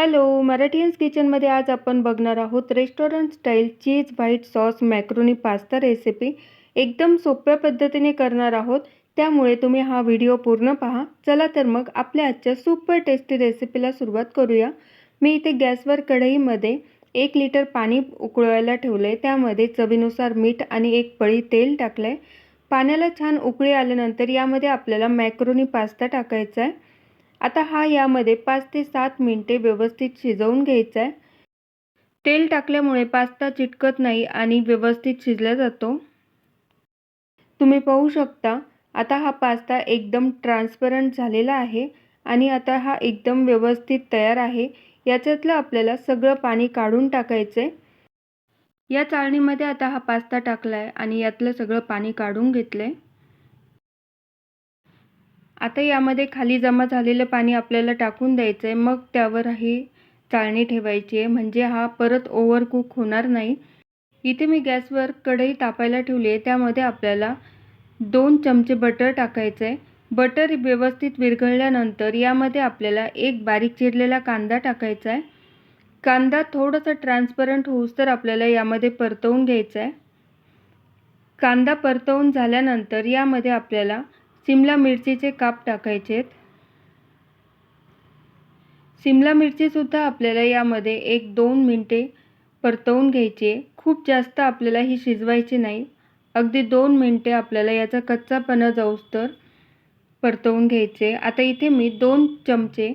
Hello मराठीयन्स किचनमध्ये आज आपण बघणार आहोत restaurant style cheese white sauce macaroni pasta recipe. एकदम सोप्या पद्धतीने करणार आहोत. त्यामुळे तुम्ही हा व्हिडिओ पूर्ण पहा. चला तर मग आपल्या आजच्या सुपर टेस्टी रेसिपीला सुरुवात करूया. मी इथे गॅसवर कढईमध्ये एक लिटर पाणी उकळवायला ठेवलं आहे त्यामध्ये चवीनुसार मीठ आणि एक पळी तेल टाकलं आहे पाण्याला छान उकळी आल्यानंतर यामध्ये आपल्याला मॅक्रोनी पास्ता टाकायचा आहे. आता हा यामध्ये पाच ते सात मिनटे व्यवस्थित शिजवून घ्यायचा आहे. तेल टाकल्यामुळे पास्ता चिटकत नाही आणि व्यवस्थित शिजला जातो. तुम्ही पाहू शकता आता हा पास्ता एकदम ट्रान्सपरंट झालेला आहे आणि आता हा एकदम व्यवस्थित तयार आहे. याच्यातलं आपल्याला सगळं पाणी काढून टाकायचं आहे या चाळणीमध्ये आता हा पास्ता टाकला आहे आणि यातलं सगळं पाणी काढून घेतलं आहे आता यामध्ये खाली जमा झालेलं पाणी आपल्याला टाकून द्यायचं आहे मग त्यावर ही चाळणी ठेवायची आहे. म्हणजे हा परत ओव्हरकुक होणार नाही. इथे मी गॅसवर कढई तापायला ठेवली आहे. त्यामध्ये आपल्याला दोन चमचे बटर टाकायचं आहे बटर व्यवस्थित विरघळल्यानंतर यामध्ये आपल्याला एक बारीक चिरलेला कांदा टाकायचा आहे कांदा थोडंसं ट्रान्सपरंट होऊस तर आपल्याला यामध्ये परतवून घ्यायचा आहे कांदा परतवून झाल्यानंतर यामध्ये आपल्याला सिमला मिरचीचे काप टाकायचे आहेत सिमला मिरचीसुद्धा आपल्याला यामध्ये एक दोन मिनटे परतवून घ्यायची आहे. खूप जास्त आपल्याला ही शिजवायची नाही. अगदी दोन मिनटे आपल्याला याचा कच्चापणा जाऊस तर परतवून घ्यायचे आता इथे मी दोन चमचे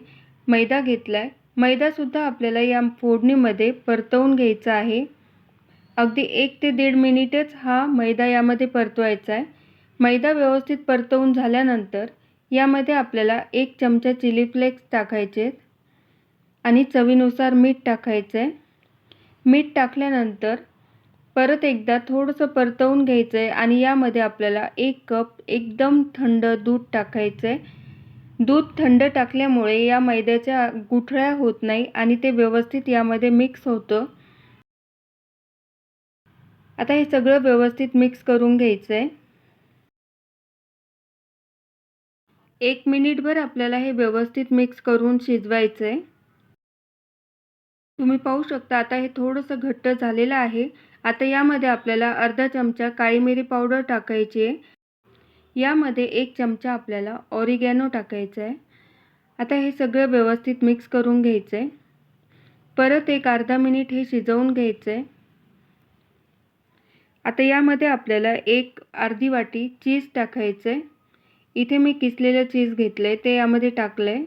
मैदा घेतला आहे मैदासुद्धा आपल्याला या फोडणीमध्ये परतवून घ्यायचा आहे. अगदी एक ते दीड मिनिटच हा मैदा यामध्ये परतवायचा आहे. मैदा व्यवस्थित परतवून झाल्यानंतर यामध्ये आपल्याला एक चमचा चिली फ्लेक्स टाकायचे आहेत आणि चवीनुसार मीठ टाकायचं. आहे मीठ टाकल्यानंतर परत एकदा थोडंसं परतवून घ्यायचं आहे आणि यामध्ये आपल्याला एक कप एकदम थंड दूध टाकायचं. आहे दूध थंड टाकल्यामुळे या मैद्याच्या गुठळ्या होत नाही आणि ते व्यवस्थित यामध्ये मिक्स होतं. आता हे सगळं व्यवस्थित मिक्स करून घ्यायचं. आहे एक मिनिटभर आपल्याला हे व्यवस्थित मिक्स करून शिजवायचं आहे तुम्ही पाहू शकता आता हे थोडंसं घट्ट झालेलं आहे. आता यामध्ये आपल्याला अर्धा चमचा काळी मिरी पावडर टाकायची आहे. यामध्ये एक चमचा आपल्याला ऑरिगॅनो टाकायचा आहे आता हे सगळं व्यवस्थित मिक्स करून घ्यायचं आहे परत एक अर्धा मिनिट हे शिजवून घ्यायचं आहे आता यामध्ये आपल्याला एक अर्धी वाटी चीज टाकायचं आहे इथे मी किसलेलं चीज घेतलं आहे ते यामध्ये टाकलं आहे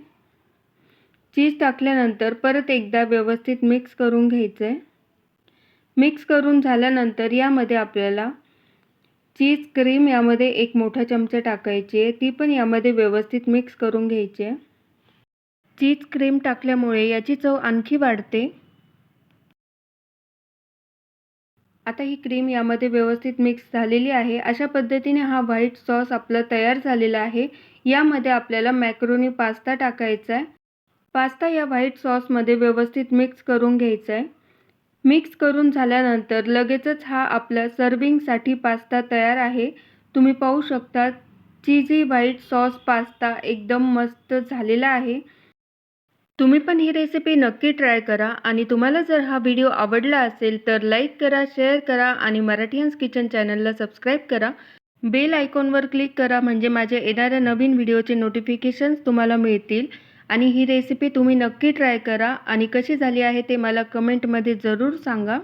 चीज टाकल्यानंतर परत एकदा व्यवस्थित मिक्स करून घ्यायचं आहे मिक्स करून झाल्यानंतर यामध्ये आपल्याला चीज क्रीम यामध्ये एक मोठा चमचा टाकायची आहे ती पण यामध्ये व्यवस्थित मिक्स करून घ्यायची आहे. चीज क्रीम टाकल्यामुळे याची चव आणखी वाढते. आता ही क्रीम यामध्ये व्यवस्थित मिक्स झालेली आहे. अशा पद्धतीने हा व्हाईट सॉस आपला तयार झालेला आहे. यामध्ये आपल्याला मॅक्रोनी पास्ता टाकायचा आहे. पास्ता या व्हाईट सॉसमध्ये व्यवस्थित मिक्स करून घ्यायचा आहे. मिक्स करून झाल्यानंतर लगेचच हा आपला सर्विंगसाठी पास्ता तयार आहे. तुम्ही पाहू शकता चीजी व्हाईट सॉस पास्ता एकदम मस्त झालेला आहे. तुम्ही पण ही रेसिपी नक्की ट्राय करा आणि तुम्हाला जर हा व्हिडिओ आवडला असेल तर लाईक करा शेअर करा आणि मराठीयन्स किचन चॅनलला सबस्क्राईब करा. बेल आयकॉनवर क्लिक करा म्हणजे माझ्या येणाऱ्या नवीन व्हिडिओचे नोटिफिकेशन्स तुम्हाला मिळतील. आणि ही रेसिपी तुम्ही नक्की ट्राय करा आणि कशी झाली आहे ते मला कमेंटमध्ये जरूर सांगा.